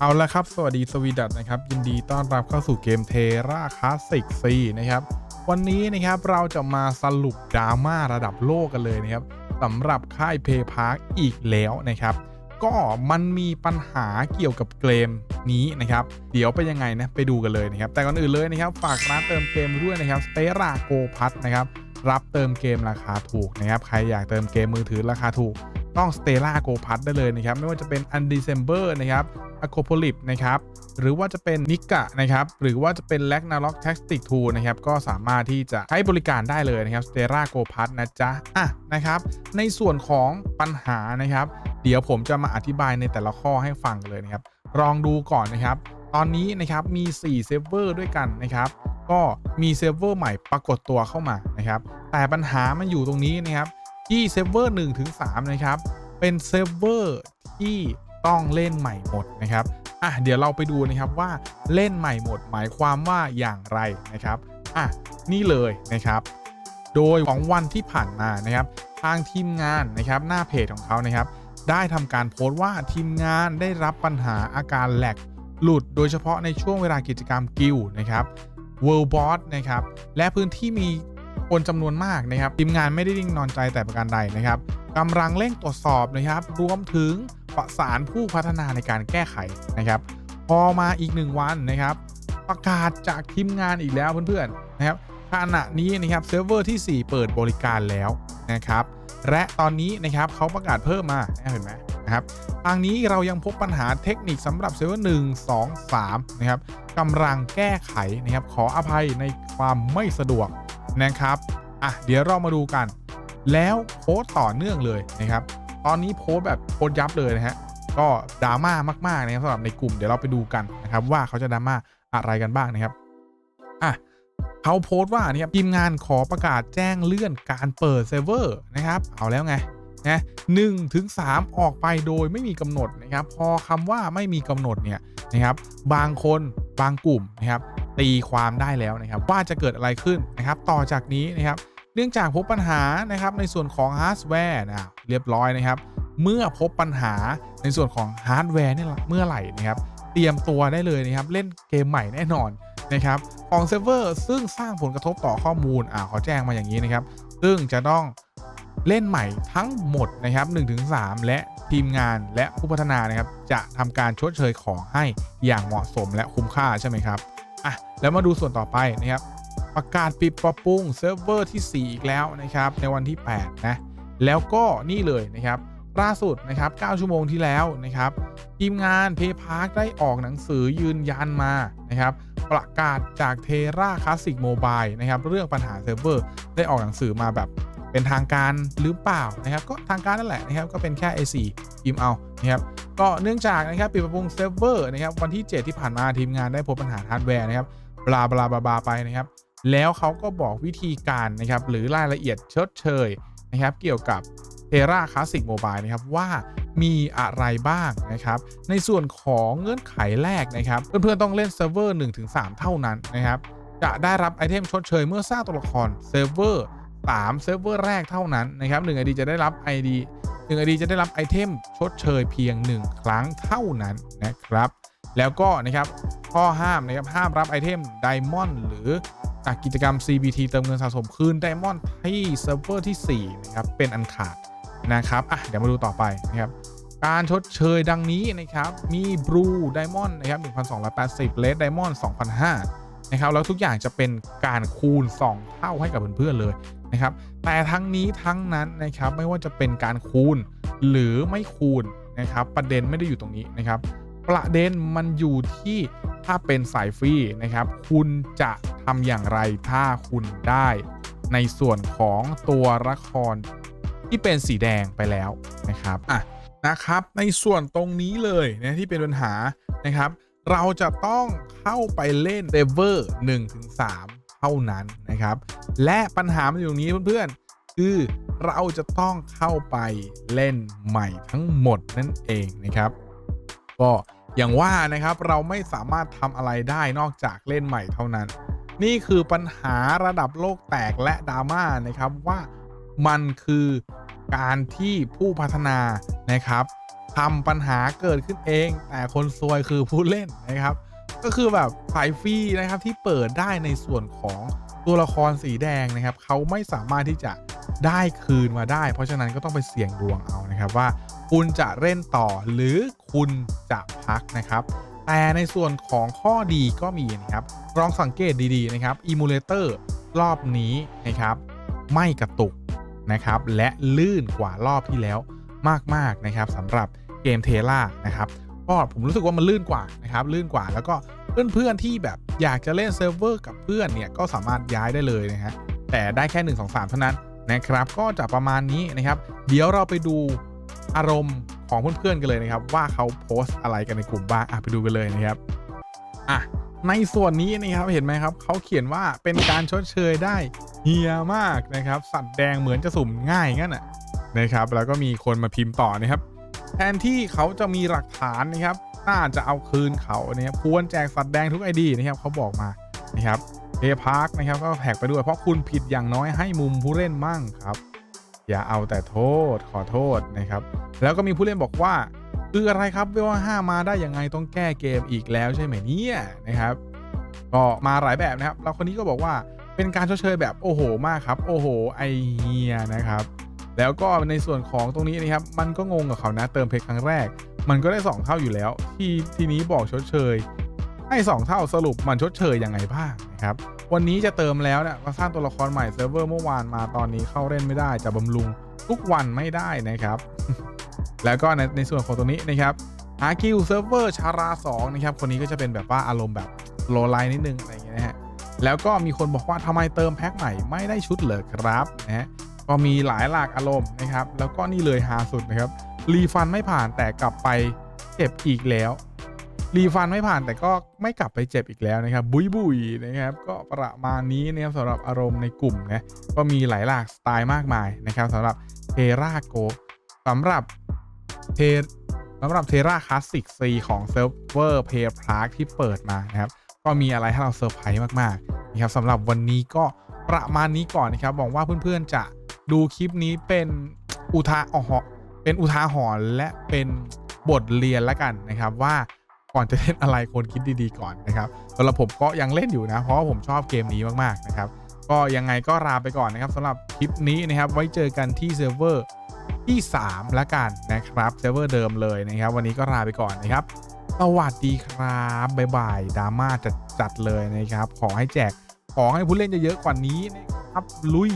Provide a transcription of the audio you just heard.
เอาละครับ สวัสดีสวีดัตนะครับ ยินดีต้อนรับเข้าสู่เกมเทราคลาสสิกซีนะครับ วันนี้นะครับเราจะมาสรุปดราม่าระดับโลกกันเลยนะครับสำหรับค่ายเพย์พาร์คอีกแล้วนะครับ ก็มันมีปัญหาเกี่ยวกับเกมนี้นะครับ เดี๋ยวไปยังไงนะไปดูกันเลยนะครับ แต่ก่อนอื่นเลยนะครับ ฝากร้านเติมเกมด้วยนะครับสเตราโกพัทนะครับรับเติมเกมราคาถูกนะครับ ใครอยากเติมเกมมือถือราคาถูก ต้อง Stella Go p a s ได้เลยนะครับ ไม่ว่าจะเป็น Undecember นะครับ a c o p o l i p นะครับ หรือว่าจะเป็น n i k a นะครับ หรือว่าจะเป็น r a g n a r o k Tactic 2นะครับ ก็สามารถที่จะใช้บริการได้เลยนะครับ Stella Go p a s นะจ๊ะ อะ นะครับ ในส่วนของปัญหานะครับ เดี๋ยวผมจะมาอธิบายในแต่ละข้อให้ฟังเลยนะครับ ลองดูก่อนนะครับ ตอนนี้นะครับ มี4เซิร์ฟเวอร์ด้วยกันนะครับก็มีเซิร์ฟเวอร์ใหม่ปรากฏตัวเข้ามานะครับ แต่ปัญหามันอยู่ตรงนี้นะครับ ที่เซิร์ฟเวอร์1ถึง3นะครับ เป็นเซิร์ฟเวอร์ที่ต้องเล่นใหม่หมดนะครับอะเดี๋ยวเราไปดูนะครับว่าเล่นใหม่หมดหมายความว่าอย่างไรนะครับอะนี่เลยนะครับ โดยของวันที่ผ่านมานะครับ ทางทีมงานนะครับหน้าเพจของเขานะครับ ได้ทำการโพสต์ว่าทีมงานได้รับปัญหาอาการแหลกหลุดโดยเฉพาะในช่วงเวลากิจกรรมกิลนะครับ World Boss นะครับ และพื้นที่มี คนจำนวนมากนะครับทีมงานไม่ได้นิ่งนอนใจแต่ประการใดนะครับกำลังเร่งตรวจสอบนะครับ รวมถึงประสานผู้พัฒนาในการแก้ไขนะครับ พอมาอีกหนึ่งวันนะครับ ประกาศจากทีมงานอีกแล้วเพื่อนๆนะครับขณะนี้นะครับเซิร์ฟเวอร์ที่ 4 เปิดบริการแล้วนะครับ และตอนนี้นะครับเขาประกาศเพิ่มมาเห็นไหมนะครับทางนี้เรายังพบปัญหาเทคนิคสำหรับเซิร์ฟเวอร์1 2 3นะครับกำลังแก้ไขนะครับขออภัยในความไม่สะดวก นะครับอะเดี๋ยวเรามาดูกัน แล้วโพสต์ต่อเนื่องเลยนะครับ ตอนนี้โพสต์แบบโพสต์ยับเลยนะฮะก็ดราม่ามากๆนะครับสำหรับในกลุ่มเดี๋ยวเราไปดูกันนะครับว่าเขาจะดราม่าอะไรกันบ้างนะครับอะเขาโพสต์ว่าเนี่ครับทีมงานขอประกาศแจ้งเลื่อนการเปิดเซิร์ฟเวอร์นะครับ เอาแล้วไงนะหนึ่งถึงสามออกไปโดยไม่มีกำหนดนะครับ พอคำว่าไม่มีกำหนดเนี่ยนะครับ บางคนบางกลุ่มนะครับ ตีความได้แล้วนะครับว่าจะเกิดอะไรขึ้นนะครับต่อจากนี้นะครับเนื่องจากพบปัญหานะครับในส่วนของฮาร์ดแวร์นะเรียบร้อยนะครับเมื่อพบปัญหาในส่วนของฮาร์ดแวร์เนี่ยเมื่อไหร่นะครับเตรียมตัวได้เลยนะครับเล่นเกมใหม่แน่นอนนะครับของเซิร์ฟเวอร์ซึ่งสร้างผลกระทบต่อข้อมูลอ่าขาแจ้งมาอย่างนี้นะครับซึ่งจะต้องเล่นใหม่ทั้งหมดนะครับ1-3 และทีมงานและผู้พัฒนานะครับจะทำการชดเชยของให้อย่างเหมาะสมและคุ้มค่าใช่ไหมครับ อะแล้วมาดูส่วนต่อไปนะครับประกาศปิดปรับปรุงเซิร์ฟเวอร์ที่ 4 อีกแล้วนะครับในวันที่ 8 นะ แล้วก็นี่เลยนะครับล่าสุดนะครับ 9 ชั่วโมงที่แล้วนะครับทีมงาน p a y p a r k ได้ออกหนังสือยืนยันมานะครับประกาศจากเทราคลาสสิกโมบายนะครับเรื่องปัญหาเซิร์ฟเวอร์ได้ออกหนังสือมาแบบเป็นทางการหรือเปล่านะครับ ก็ทางการนั่นแหละนะครับ ก็เป็นแค่ A4 พิมพ์เอานะครับ ก็เนื่องจากนะครับปิดปรับปรุงเซิร์ฟเวอร์นะครับวันที่ 7 ที่ผ่านมาทีมงานได้พบปัญหาฮาร์ดแวร์นะครับบลาบลาบลาไปนะครับ แล้วเขาก็บอกวิธีการนะครับหรือรายละเอียดชดเชยนะครับ เกี่ยวกับ t e r a Classic Mobile นะครับว่ามีอะไรบ้างนะครับ ในส่วนของเงื่อนไขแรกนะครับ เพื่อนๆต้องเล่นเซิร์ฟเวอร์1-3 เท่านั้นนะครับ จะได้รับไอเทมชดเชยเมื่อสร้างตัวละครเซิร์ฟเวอร์ 3เซิร์ฟเวอร์แรกเท่านั้นนะครับ1 ID จะได้รับ ID 1 ID จะได้รับไอเทมชดเชยเพียง 1 ครั้งเท่านั้นนะครับ แล้วก็นะครับข้อห้ามนะครับห้ามรับไอเทมไดมอนด์หรือจากกิจกรรม CBT เติมเงินสะสมคืนไดมอนด์ที่เซิร์ฟเวอร์ที่4นะครับเป็นอันขาดนะครับอะเดี๋ยวมาดูต่อไปนะครับการชดเชยดังนี้นะครับ มีบลูไดมอนด์นะครับ 1,280 เลดไดมอนด์2,005นะครับ แล้วทุกอย่างจะเป็นการคูณ 2 เท่าให้กับเพื่อนๆเลย นะครับ แต่ทั้งนี้ทั้งนั้นนะครับไม่ว่าจะเป็นการคูณหรือไม่คูณนะครับ ประเด็นไม่ได้อยู่ตรงนี้นะครับ ประเด็นมันอยู่ที่ถ้าเป็นสายฟรีนะครับ คุณจะทำอย่างไรถ้าคุณได้ในส่วนของตัวละครที่เป็นสีแดงไปแล้วนะครับอะนะครับ ในส่วนตรงนี้เลยนะที่เป็นปัญหานะครับ เราจะต้องเข้าไปเล่นเดเวอร์1-3เท่านั้นนะครับ และปัญหามันอยู่ตรงนี้เพื่อนๆ คือเราจะต้องเข้าไปเล่นใหม่ทั้งหมดนั่นเองนะครับ ก็อย่างว่านะครับเราไม่สามารถทำอะไรได้นอกจากเล่นใหม่เท่านั้น นี่คือปัญหาระดับโลกแตกและดราม่านะครับว่ามันคือการที่ผู้พัฒนานะครับทำปัญหาเกิดขึ้นเอง แต่คนซวยคือผู้เล่นนะครับ ก็คือแบบสายฟรีนะครับที่เปิดได้ในส่วนของตัวละครสีแดงนะครับ เขาไม่สามารถที่จะได้คืนมาได้ เพราะฉะนั้นก็ต้องไปเสี่ยงดวงเอานะครับว่า คุณจะเล่นต่อหรือคุณจะพักนะครับ แต่ในส่วนของข้อดีก็มีนะครับลองสังเกตดีๆนะครับอิมูเลเตอร์รอบนี้นะครับไม่กระตุกนะครับและลื่นกว่ารอบที่แล้วมากๆนะครับสำหรับเกมเทล่านะครับ ก็ผมรู้สึกว่ามันลื่นกว่านะครับลื่นกว่าแล้วก็เพื่อนๆที่แบบอยากจะเล่นเซิร์ฟเวอร์กับเพื่อนเนี่ยก็สามารถย้ายได้เลยนะฮะแต่ได้แค่ 1 2 3 เท่านั้นนะครับก็จะประมาณนี้นะครับ เดี๋ยวเราไปดูอารมณ์ของเพื่อนๆกันเลยนะครับ ว่าเขาโพสต์อะไรกันในกลุ่มบ้างอะไปดูกันเลยนะครับอะในส่วนนี้นะครับเห็นไหมครับเขาเขียนว่าเป็นการชดเชยได้เฮียมากนะครับ สัตว์แดงเหมือนจะสุ่มง่ายงั้นน่ะนะครับ แล้วก็มีคนมาพิมพ์ต่อนะครับ แทนที่เขาจะมีหลักฐานนะครับน่าจะเอาคืนเขาเนี่ยควรแจกสัตว์แดงทุกไอดีนะครับเขาบอกมานะครับเอพาร์คนะครับก็แท็กไปด้วยเพราะคุณผิดอย่างน้อยให้มุมผู้เล่นมั่งครับ อย่าเอาแต่โทษขอโทษนะครับ แล้วก็มีผู้เล่นบอกว่า คืออะไรครับเวลห้ามาได้ยังไงต้องแก้เกมอีกแล้วใช่ไหมเนี่ยนะครับ ก็มาหลายแบบนะครับ แล้วคนนี้ก็บอกว่าเป็นการชดเชยแบบโอ้โหมากครับ โอ้โหไอเฮียนะครับ แล้วก็ในส่วนของตรงนี้นะครับ มันก็งงกับเขานะ เติมเพชรครั้งแรก มันก็ได้ 2 เท่าอยู่แล้ว ที่ทีนี้บอกชดเชย ให้ 2 เท่าสรุปมันชดเชยยังไงบ้างนะครับ วันนี้จะเติมแล้วเนี่ยมาสร้างตัวละครใหม่เซิร์ฟเวอร์เมื่อวานมาตอนนี้เข้าเล่นไม่ได้จะบำรุงทุกวันไม่ได้นะครับ แล้วก็ในในส่วนของตรงนี้นะครับหาคิวเซิร์ฟเวอร์ชารา2นะครับ คนนี้ก็จะเป็นแบบว่าอารมณ์แบบโลไลน์นิดนึงอะไรอย่างเงี้ยนะฮะแล้วก็มีคนบอกว่าทำไมเติมแพ็คใหม่ไม่ได้ชุดเลยครับนะฮะ ก็มีหลายหลากอารมณ์นะครับ แล้วก็นี่เลยหาสุดนะครับ รีฟันไม่ผ่านแต่กลับไปเจ็บอีกแล้ว รีฟันไม่ผ่านแต่ก็ไม่กลับไปเจ็บอีกแล้วนะครับ บุยบุยนะครับ ก็ประมาณนี้นะครับสำหรับอารมณ์ในกลุ่มนะก็มีหลายหลากสไตล์มากมายนะครับสำหรับเทราโกสำหรับเทสำหรับเทราคลาสสิกซีของเซิร์ฟเวอร์เพย์พาร์ที่เปิดมานะครับ ก็มีอะไรให้เราเซอร์ไพรส์มากๆนะครับสำหรับวันนี้ก็ประมาณนี้ก่อนนะครับหวังว่าเพื่อนๆจะ ดูคลิปนี้เป็นอุทาอ๋อเป็นอุทาหรณ์และเป็นบทเรียนแล้วกันนะครับว่าก่อนจะเล่นอะไรควรคิดดีๆก่อนนะครับสำหรับผมก็ยังเล่นอยู่นะ เพราะว่าผมชอบเกมนี้มากๆนะครับก็ยังไงก็ลาไปก่อนนะครับสำหรับคลิปนี้นะครับไว้เจอกันที่เซิร์ฟเวอร์ที่3แล้วกันนะครับเซิร์ฟเวอร์เดิมเลยนะครับ วันนี้ก็ลาไปก่อนนะครับสวัสดีครับบ๊ายบายดราม่าจัดจัดเลยนะครับ ขอให้แจก ขอให้ผู้เล่นเยอะๆกว่านี้นะครับ ลุย